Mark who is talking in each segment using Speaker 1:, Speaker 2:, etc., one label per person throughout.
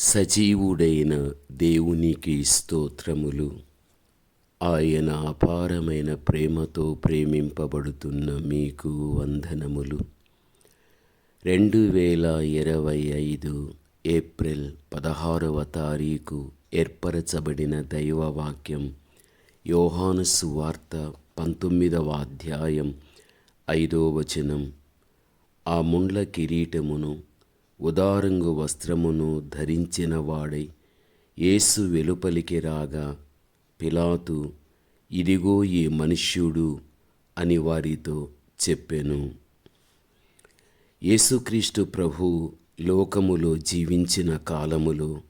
Speaker 1: సజీవుడైన దేవునికి స్తోత్రములు. ఆయన అపారమైన ప్రేమతో ప్రేమింపబడుతున్న మీకు వందనములు. రెండు వేల ఇరవై ఐదు ఏప్రిల్ పదహారవ తారీఖు ఏర్పరచబడిన దైవవాక్యం యోహాను సువార్త పంతొమ్మిదవ అధ్యాయం ఐదో వచనం. ఆ ముండ్ల కిరీటమును ఉదారంగు వస్త్రమును ధరించిన వాడై యేసు వెలుపలికి రాగా పిలాతు ఇదిగో ఈ మనుష్యుడు అని వారితో చెప్పెను. యేసుక్రీస్తు ప్రభు లోకములో జీవించిన కాలములో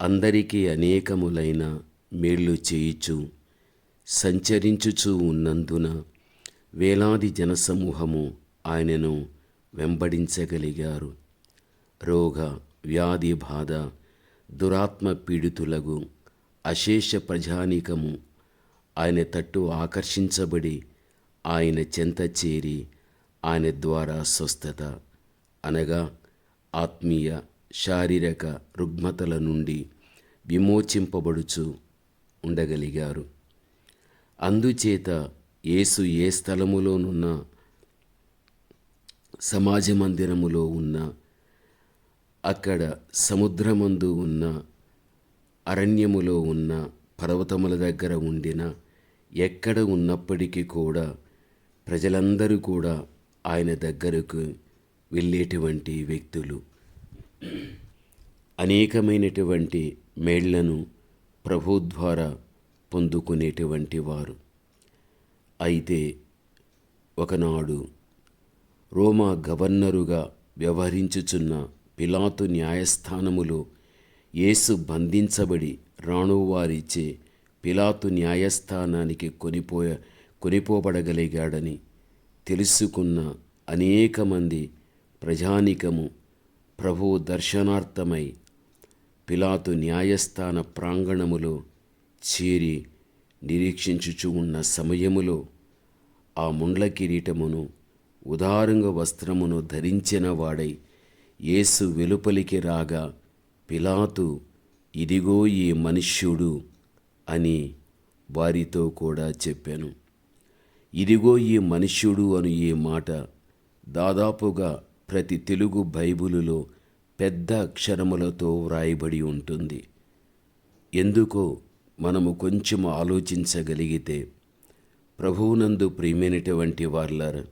Speaker 1: అందరికీ అనేకములైన మేళ్ళు చేయుచు సంచరించుచూ ఉన్నందున వేలాది జనసమూహము ఆయనను వెంబడించగలిగారు. రోగ వ్యాధి బాధ దురాత్మ పీడితులకు అశేష ప్రజానీకము. ఆయన తట్టు ఆకర్షించబడి ఆయన చెంత చేరి ఆయన ద్వారా స్వస్థత అనగా ఆత్మీయ శారీరక రుగ్మతల నుండి విమోచింపబడుచు ఉండగలిగారు. అందుచేత యేసు ఏ స్థలములోనున్న సమాజ మందిరములో ఉన్న అక్కడ సముద్రమందు ఉన్న అరణ్యములో ఉన్న పర్వతముల దగ్గర ఉండిన ఎక్కడ ఉన్నప్పటికీ కూడా ప్రజలందరూ కూడా ఆయన దగ్గరకు వెళ్ళేటువంటి వ్యక్తులు. అనేకమైనటువంటి మేళ్ళను ప్రభు ద్వారా పొందుకునేటువంటి వారు. అయితే ఒకనాడు రోమా గవర్నరుగా వ్యవహరించుచున్న పిలాతు న్యాయస్థానములో యేసు బంధించబడి రాణువారిచే పిలాతు న్యాయస్థానానికి కొనిపోయ కొనిపోబడగలిగాడని తెలుసుకున్న అనేక మంది ప్రజానికము ప్రభు దర్శనార్థమై పిలాతు న్యాయస్థాన ప్రాంగణములో చేరి నిరీక్షించుచు ఉన్న సమయములో ఆ ముండ్ల కిరీటమును ఉదారంగ వస్త్రమును ధరించిన వాడై యేసు వెలుపలికి రాగా పిలాతు ఇదిగో ఈ మనుష్యుడు అని వారితో కూడా చెప్పాను. ఇదిగో ఈ మనుష్యుడు అను ఈ మాట దాదాపుగా ప్రతి తెలుగు బైబిలులో పెద్ద అక్షరములతో వ్రాయబడి ఉంటుంది. ఎందుకో మనము కొంచెం ఆలోచించగలిగితే ప్రభువునందు ప్రియమైనటువంటి వార్లర్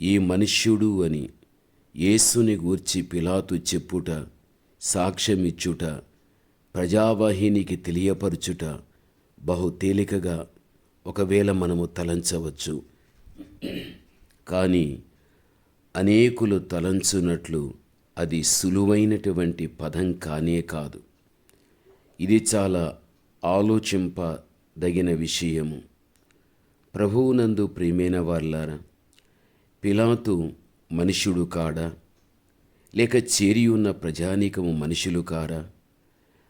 Speaker 1: ఈ మనుష్యుడు అని యేసుని గూర్చి పిలాతు చెప్పుట సాక్ష్యమిచ్చుట ప్రజావాహినికి తెలియపరుచుట బహు తేలికగా ఒకవేళ మనము తలంచవచ్చు. కానీ అనేకులు తలంచున్నట్లు అది సులువైనటువంటి పదం కానే కాదు. ఇది చాలా ఆలోచింపదగిన విషయము. ప్రభువునందు ప్రియమైన వార్లారా పిలాతు మనుష్యుడు కాడా? లేక చేరి ఉన్న ప్రజానీకము మనుషులు కారా?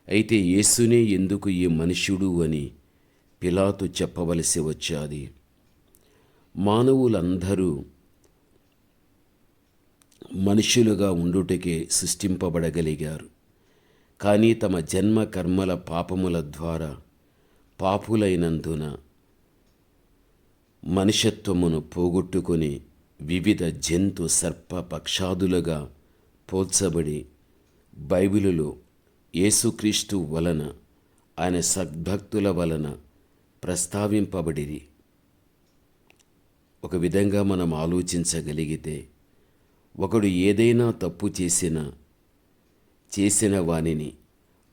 Speaker 1: అయితే యేసునే ఎందుకు ఈ మనుష్యుడు అని పిలాతు చెప్పవలసి వచ్చాది. మానవులందరూ మనుషులుగా ఉండుటకే సృష్టింపబడగలిగారు. కానీ తమ జన్మ కర్మల పాపముల ద్వారా పాపులైనందున మనుషత్వమును పోగొట్టుకొని వివిధ జంతు సర్ప పక్షాదులుగా పోల్చబడి బైబిలులో యేసుక్రీస్తు వలన ఆయన సద్భక్తుల వలన ప్రస్తావింపబడిరి. ఒక విధంగా మనం ఆలోచించగలిగితే ఒకడు ఏదైనా తప్పు చేసినా చేసిన వానిని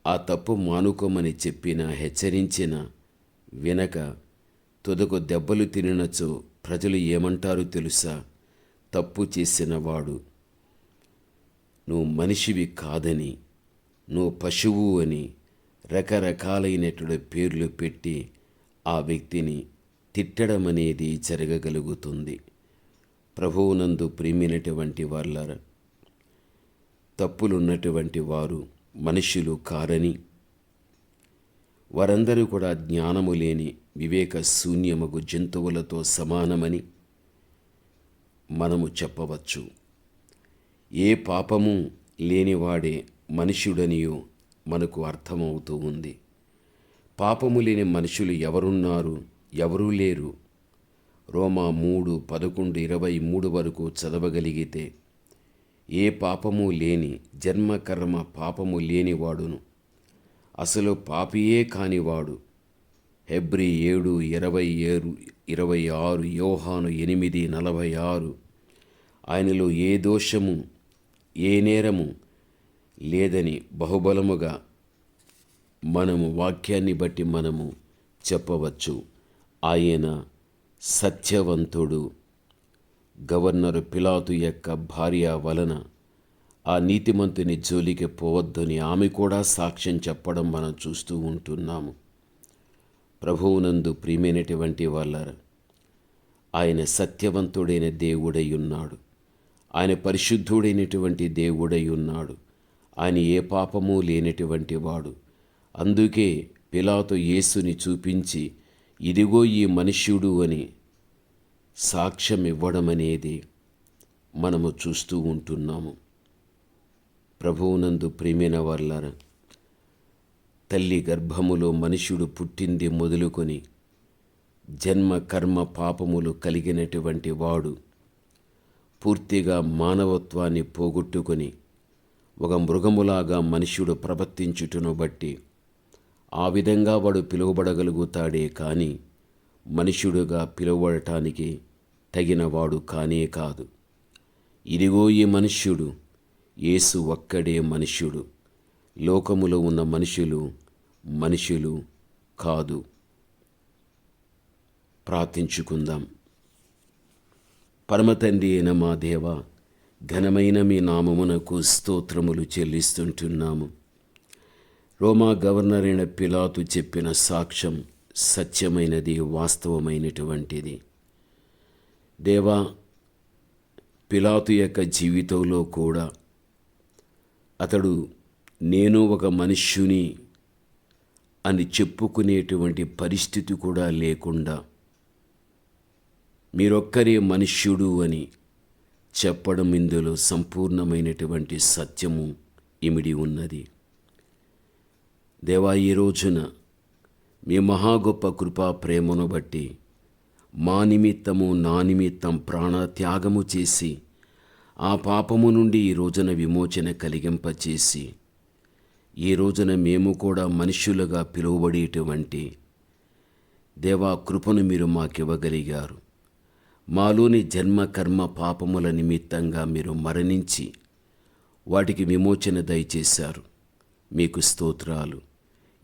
Speaker 1: ఆ తప్పు మానుకోమని చెప్పిన హెచ్చరించిన వెనక తుదకు దెబ్బలు తిననచో ప్రజలు ఏమంటారు తెలుసా? తప్పు చేసినవాడు. నువ్వు మనిషివి కాదని నువ్వు పశువు అని రకరకాలైనటువంటి పేర్లు పెట్టి ఆ వ్యక్తిని తిట్టడం అనేది జరగగలుగుతుంది. ప్రభువునందు ప్రేమినటువంటి వాళ్ళ తప్పులున్నటువంటి వారు మనుషులు కారని వారందరూ కూడా జ్ఞానము లేని వివేక శూన్యమగు జంతువులతో సమానమని మనము చెప్పవచ్చు. ఏ పాపము లేనివాడే మనుష్యుడనియో మనకు అర్థమవుతూ ఉంది. పాపము లేని మనుషులు ఎవరున్నారు? ఎవరూ లేరు. రోమా మూడు పదకొండు ఇరవై మూడు వరకు చదవగలిగితే ఏ పాపము లేని జన్మకర్మ పాపము లేనివాడును. అసలు పాపియే కానివాడు. హెబ్రి ఏడు ఇరవై ఏడు ఇరవై ఆరు యోహాను ఎనిమిది నలభై ఆరు. ఆయనలో ఏ దోషము ఏ నేరము లేదని బహుబలముగా మనము వాక్యాన్ని బట్టి మనము చెప్పవచ్చు. ఆయన సత్యవంతుడు గవర్నరు పిలాతు యొక్క భార్య వలన ఆ నీతిమంతుని జోలికి పోవద్దని ఆమె కూడా సాక్ష్యం చెప్పడం మనం చూస్తూ ఉంటున్నాము. ప్రభువునందు ప్రియమైనటువంటి వాళ్ళ ఆయన సత్యవంతుడైన దేవుడై ఉన్నాడు ఆయన పరిశుద్ధుడైనటువంటి దేవుడై ఉన్నాడు ఆయన ఏ పాపము లేనటువంటి వాడు. అందుకే పిలాతో యేసుని చూపించి ఇదిగో ఈ మనుష్యుడు అని సాక్ష్యం ఇవ్వడం అనేది మనము చూస్తూ ఉంటున్నాము. ప్రభువునందు ప్రేమైన వాళ్ళారా తల్లి గర్భములో మనుష్యుడు పుట్టింది మొదలుకొని జన్మ కర్మ పాపములు కలిగినటువంటి వాడు. పూర్తిగా మానవత్వాన్ని పోగొట్టుకొని ఒక మృగములాగా మనుష్యుడు ప్రవర్తించుటను బట్టి ఆ విధంగా వాడు పిలువబడగలుగుతాడే కానీ మనుష్యుడుగా పిలువబడటానికి తగినవాడు కానే కాదు. ఇదిగో ఈ మనుష్యుడు యేసు ఒక్కడే మనుష్యుడు. లోకములో ఉన్న మనుషులు మనుషులు కాదు. ప్రార్థించుకుందాం. పరమతండ్రి అయిన మా దేవ ఘనమైన మీ నామమునకు స్తోత్రములు చెల్లిస్తుంటున్నాము. రోమా గవర్నర్ అయిన పిలాతు చెప్పిన సాక్ష్యం సత్యమైనది వాస్తవమైనటువంటిది. దేవా పిలాతు యొక్క జీవితంలో కూడా అతడు నేను ఒక మనుష్యుని అని చెప్పుకునేటువంటి పరిస్థితి కూడా లేకుండా మీరొక్కరే మనుష్యుడు అని చెప్పడం ఇందులో సంపూర్ణమైనటువంటి సత్యము ఇమిడి ఉన్నది. దేవా ఈ రోజున మీ మహా గొప్ప కృపా ప్రేమను బట్టి మా నిమిత్తము నా నిమిత్తం ప్రాణ త్యాగము చేసి ఆ పాపము నుండి ఈ రోజున విమోచన కలిగింపచేసి ఈ రోజున మేము కూడా మనుష్యులుగా పిలువబడేటువంటి దేవా కృపను మీరు మాకివ్వగలిగారు. మాలోని జన్మ కర్మ పాపముల నిమిత్తంగా మీరు మరణించి వాటికి విమోచన దయచేశారు. మీకు స్తోత్రాలు.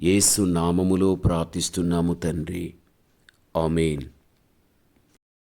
Speaker 1: ఏసు నామములో ప్రార్థిస్తున్నాము తండ్రి. ఆమెన్.